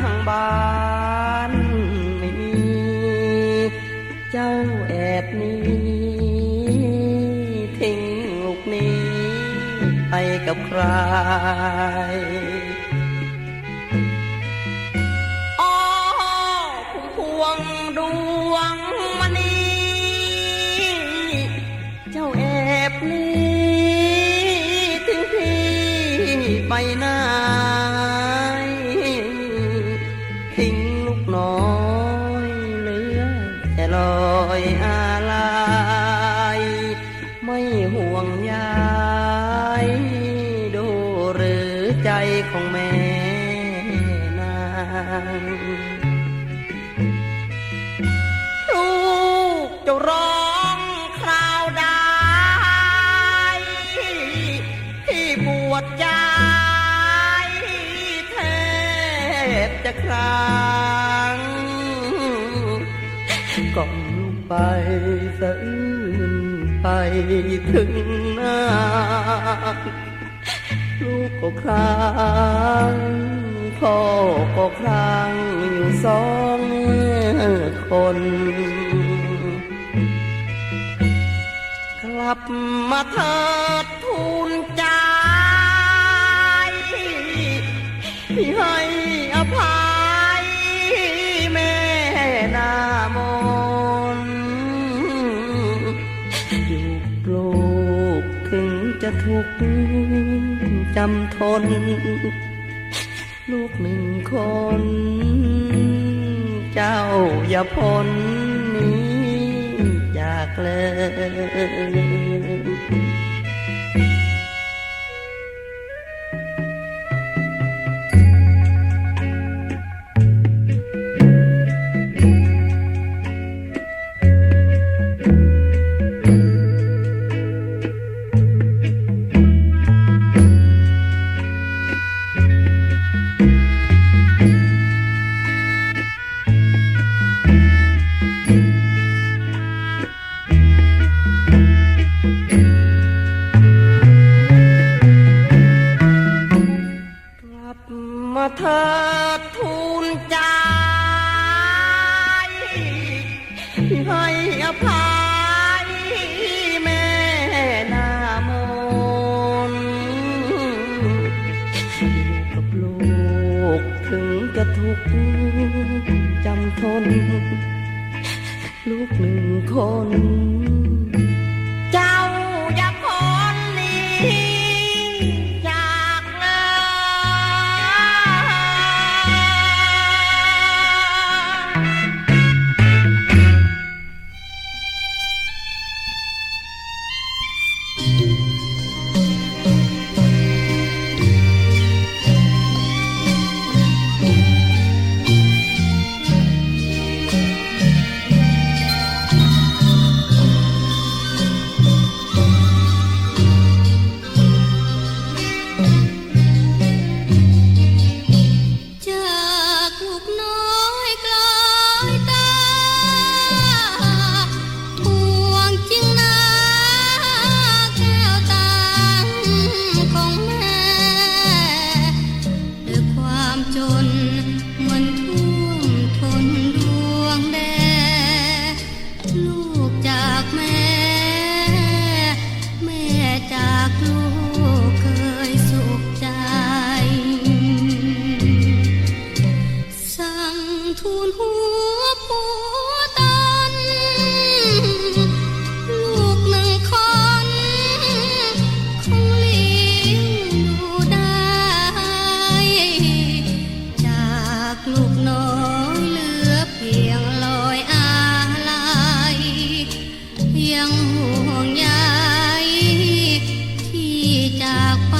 ทั้งบ้านไม่มี เจ้าแอบนี้ทิ้งลูกนี้ไปกับใครอ๋อพุ่มพวงดวงมณี เจ้าแอบนี้ ของแม่นางลูกจะร้องคราวใดที่ปวดใจแทบจะครางก่อนลูกไปสะอื้นไปถึงนาลู กก็ครางพ่อก็ครางอยู่สองคนกลับมาเถิดทูลใจที่ให้อภัยแม่นามนอยู่ปลูกถึงจะทุกข์ จำทน ลูกหนึ่งคน เจ้าอย่าพ้นนี้จากเลย ให้อภัยแม่นามนอยู่กับลูกถึงจะทุกข์จำทน ลูกหนึ่งคน จากไป